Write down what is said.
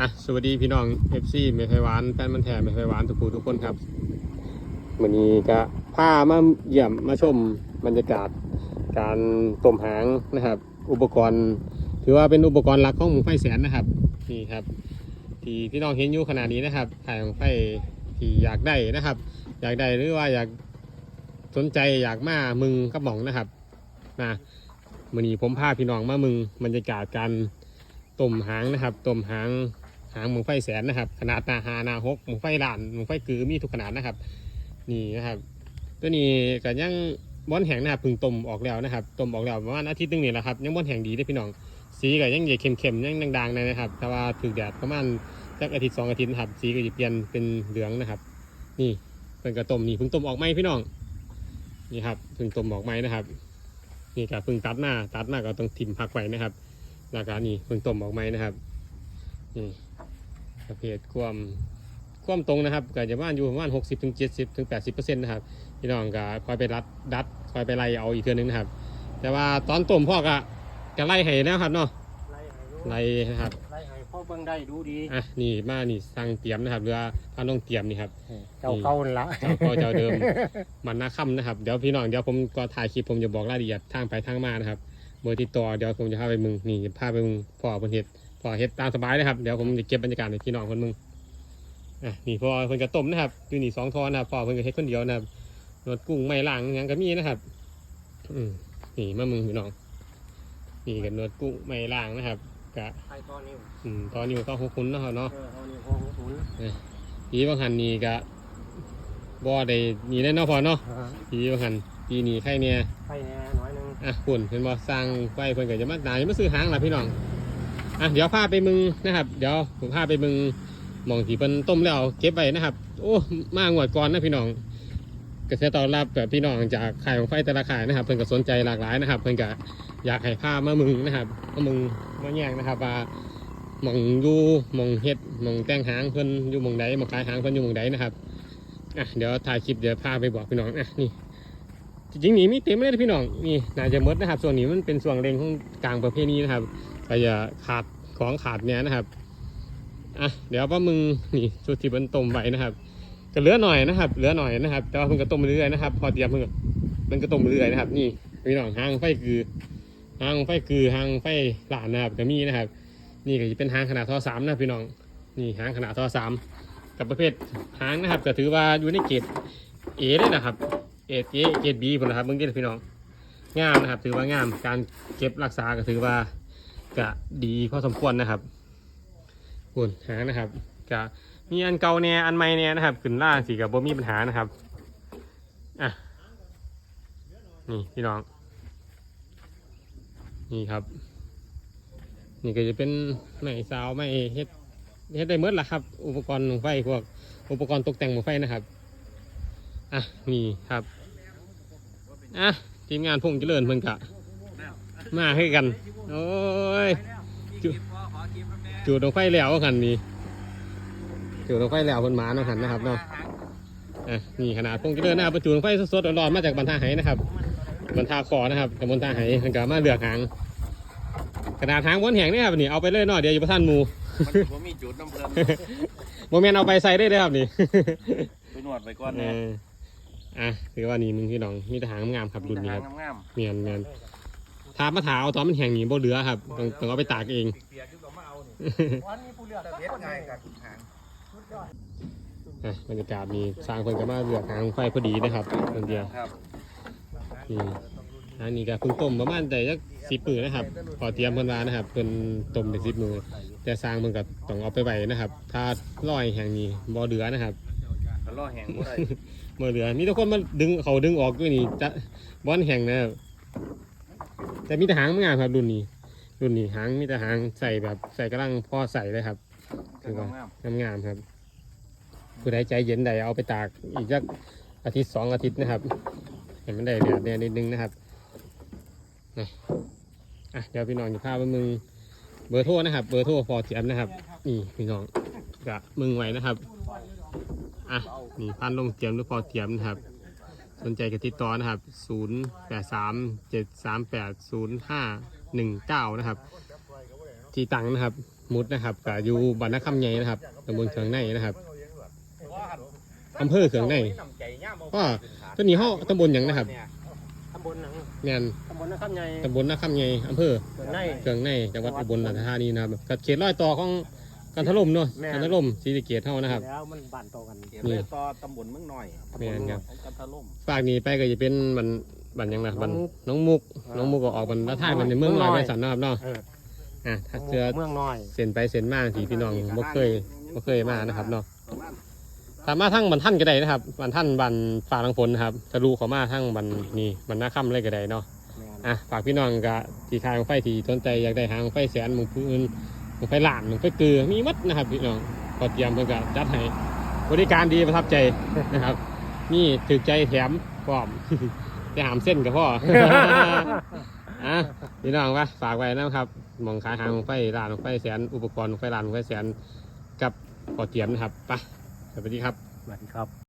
อะสวัสดีพี่น้องเอฟซีเมฆไพหวานแฟนมันแท้เมฆไพหวานทุกผู้ทุกคนครับวันนี้ก็พามาเยี่ยมมาชมบรรยากาศ การต้มหางนะครับ อุปกรณ์ ถือว่าเป็นอุปกรณ์หลักของหมูไฟแสนนะครับนี่ครับ ที่พี่น้องเห็นอยู่ขนาดนี้นะครับถ่ายของไฟที่อยากได้นะครับ อยากได้หรือว่าอยากสนใจอยากมามึงกับหม่องนะครับนะวันนี้ผมพาพี่น้องมามึงบรรยากาศการต้มหางนะครับต้มหาง หางหมูไฟแสนนะครับ ขนาดนาหานาหกหมูไฟล้านหมูไฟกือมีทุกขนาดนะครับ นี่นะครับ ตัวนี้ก็ยังบอนแห้งนะครับพึ่งต้มออกแล้วนะครับต้มออกแล้วประมาณอาทิตย์หนึงนี่แหละครับยังบอนแห้งดีได้พี่น้องสีก็ยังใหญ่เข้มๆยังดังๆเลยนะครับแต่ว่าถึกแดดประมาณสักอาทิตย์สองอาทิตย์นะครับสีก็จะเปลี่ยนเป็นเหลืองนะครับ นี่เป็นกระต้มนี่พิ่งต้มออกไหมพี่น้องนี่ครับพิ่งต้มออกไหมนะครับ นี่ก็เพิ่งตัดมาตัดมาก็ต้องทิ่มพักไว้นะครับราคานี่พิ่งต้มออกไหมนะครับนี่ เภทความความตรงนะครับก็จะว่านอยู่ประมาณหกสิบถึงเจ็ดสิบถึงแปดสิบเปอร์เซ็นต์นะครับพี่น้องก็คอยไปรัดดัดคอยไปไล่เอาอีกเทือนึงนะครับ แต่ว่าตอนต้มพ่อก็จะไล่ให้แล้วครับเนาะไล่ให้รู้ไล่นะครับไล่ให้พ่อเบิ่งได้ดูดีอะนี่มานี่สั่งเตรียมนะครับเรือพาน้องเตรียมนี่ครับเจ้าเก่านั่นละเจ้าพ่อเจ้าเดิมมันนาค่ำนะครับเดี๋ยวพี่น้องเดี๋ยวผมก็ถ่ายคลิปผมจะบอกรายละเอียดทางไปทางมานะครับเบอร์ติดต่อเดี๋ยวผมจะพาไปมึงนี่จะพาไปมึงพ่อเพิ่นเฮ็ด พ่อเฮ็ดตามสบายเลยครับ เดี๋ยวผมจะเก็บบรรยากาศในพี่น้องคนมึงอะนี่พ่อเพิ่นก็ต้มนะครับอยู่นี่สองทอนนะครับพ่อเพิ่นก็เฮ็ดคนเดียวนะครับนวดกุ้งไม่ล้างหยังก็มีนะครับ อืมนี่มามึงพี่น้องนี่กันนวดกุ้งไม่ล้างนะครับกะไอ้ตอนนี้อืมตอนนี้ก็หกคุณเนาะครับเนาะเออเอานี่พ่อของศูนย์ปีบางหันนี่ก็บ่ได้นี่ได้เนาะพอเนาะอ่าปีบางหันปีนี้ใครเนี่ยไปแน่น้อยหนึงอะปุ่นเห็นบ่สร้างไฟเพิ่นก็จะมาหนาจะมาซื้อหางล่ะพี่น้อง อะเดี๋ยวพาไปมึงนะครับ เดี๋ยวผมพาไปมึงมองที่เพิ่นต้มแล้วเก็บไว้นะครับ โอ้มางวดก่อนนะพี่น้องกระแสตอบรับแบบพี่น้องจากขายของไฟแต่ละขายนะครับ เพิ่นก็สนใจหลากหลายนะครับ เพิ่นก็อยากให้พามามึงนะครับมามึงมาแย่งนะครับว่ามองอยู่มองเฮ็ดมองแต่งหางเพิ่นอยู่มองใดหมองขายหางเพิ่นอยู่มองใดนะครับอะเดี๋ยวถ่ายคลิปเดี๋ยวพาไปบอกพี่น้องอะนี่จริงๆนี่มีเต็มเลยนะพี่น้องนี่น่าจะมดนะครับ ส่วนนี้มันเป็นส่วนเร่งของกลางประเภทนี้นะครับ ก็อย่าขาดของขาดเนี่ยนะครับอะเดี๋ยวว่ามึงนี่สุดที่มันต้มไว้นะครับก็เหลือหน่อยนะครับ เหลือหน่อยนะครับ แต่ว่าเพิ่งก็ต้มไปเรื่อยนะครับ พอเตรียมเพิ่งก็มันก็ต้มไปเรื่อยนะครับ นี่พี่น้องหางไฟคือหางไฟคือหางไฟหลานนะครับก็มีนะครับ นี่ก็จะเป็นหางขนาดท่อสามนะพี่น้องนี่หางขนาดท่อสามกับประเภทหางนะครับ ก็ถือว่าอยู่ในเกรดเอเลยนะครับเอเจเกตบีผลนะครับเบื้องต้พี่น้องงามนะครับ ถือว่างามการเก็บรักษาก็ถือว่า ก็ดีพอสมควรนะครับคุณหางนะครับก็มีอันเก่าเนี่ยอันใหม่เนี่ยนะครับ ขึ้นล่างสีกับบ่มีปัญหานะครับอะนี่พี่น้อง นี่ครับ นี่ก็จะเป็นไม้ซาวไม้เฮ็ดเฮ็ดได้เมื่อละครับ อุปกรณ์ของไฟพวกอุปกรณ์ตกแต่งของไฟนะครับอะนี่ครับอะทีมงานพงเจริญเพิ่นกะ มาให้กัน โอ้ย จุจูดลงไฟแล้วกันนี่จูดลงไฟแล้วเพิ่นหมาเนาะหันนะครับเนาะอะนี่ขนาดพงเจริญนะครับประจุลงไฟสดๆร้อนๆมาจากบรรทาไหนะครับบรรทาคอนะครับกับบรรทาไหเพิ่นกะมาเลือกหางขนาดหางบนแหงนี่ครับนี่เอาไปเลยเนาะเดี๋ยวอยู่ประท่านหมูมันผมมีจุดน้ำเพลินโมเมนเอาไปใส่ได้เลยครับนี่ไปนวดไปก่อนเอเนี่ยออะถือว่านี่มึงพี่น้องมีแต่หางงามๆครับรุ่นนี้ครับงามเมียนเมียน ทามาถาเอาตอนมันแห้งหนีบ่เหลือครับต้องต้องเอาไปตากเองๆเปียกๆคือก็มาเอานี่วันนี้ผู้เลือกเฮ็ดง่ายกันหางอะบรรยากาศมีสร้างเพิ่นก็มาเลือกหางไฟพอดีนะครับคนเดียวครับนี่อันนี้ก็เพิ่งต้มประมาณแต่จักสิบมือนะครับพอเตรียมเพิ่นว่านะครับเพิ่นต้มได้สิบมือแต่สร้างเพิ่นก็ต้องเอาไปไว้นะครับ ถ้าร้อยแห้งนี่บ่เหลือนะครับก็ล่อแห้งบ่ได้บ่เหลือมีแต่คนมาดึงเขาดึงออกด้วยนี่จะบ่อนแห้งนะครับ แต่มีแต่หางมันงามครับรุ่นนี้ รุ่นนี้หางมีแต่หางใส่แบบใส่กระลังพอใส่เลยครับก็งามงามๆครับ ผู้ใดใจเย็นใดเอาไปตากอีกสักอาทิตย์สองอาทิตย์นะครับ เห็นมันได้เดือดเนี่ยนิดนึงนะครับนะอะเดี๋ยวพี่น้องจะพาไปมึงเบอร์โทรนะครับ เบอร์โทรพอเทียมนะครับ นี่พี่น้องกะมึงไว้นะครับ อะนี่พันลงเทียมหรือพอเทียมนะครับ สนใจก็ติดต่อนะครับ 0 8 3 7 3 8 0 5 1 9 นะครับ ที่ตังนะครับ มุดนะครับก็อยู่บ้านนาคำใหญ่นะครับตำบลเขืองในนะครับอำเภอเขืองในก็ตัวนี้เฮาตำบลหยังนะครับตำบลหนังแม่นตำบลนะครับใหญ่ตำบลนาคำใหญ่อำเภอเกิดในเขืองในจังหวัดอุบลราชธานีนะครับกับเขตรอยต่อของ กันทะลมเนาะแม่นกันทะลมศรีสะเกษเฮานะครับ แล้วมันบ้านโตกันเขียนเลยต่อตำบลเมืองหน่อยแม่นครับของกันทะล่มฝากนี้ไปก็จะเป็นบันบันหยังนะบันน้องมุกน้องมุกก็ออกบันละท้ายมันในเมืองลอยไปสันเนาะครับเนาะเอออะถ้าเจอเมืองน้อยเส้นไปเส้นมาที่พี่น้องบ่เคยบ่เคยมานะครับเนาะสามารถทั้งบันท่านก็ได้นะครับบันท่านบันฝากลังฝนนะครับทะลุเข้ามาทั้งบันนี่บันหน้าค่ำเลยก็ได้เนาะ แม่นอะฝากพี่น้องกับที่ทางไฟที่สนใจอยากได้หางไฟแสนหมึงพื้น หมึงไฟหลานหมึงไฟเกลือมีมัดนะครับพี่น้องก็เตรียมเพื่อก็จัดให้บริการดีประทับใจนะครับนี่ถือใจแถมพร้อมจะหามเส้นกับพ่ออะพี่น้องวะฝากไว้นะครับมองขายหางไฟลานไฟแสนอุปกรณ์ไฟลานไฟแสนกับพอเตรียมนะครับไปสวัสดีครับสวัสดีครับ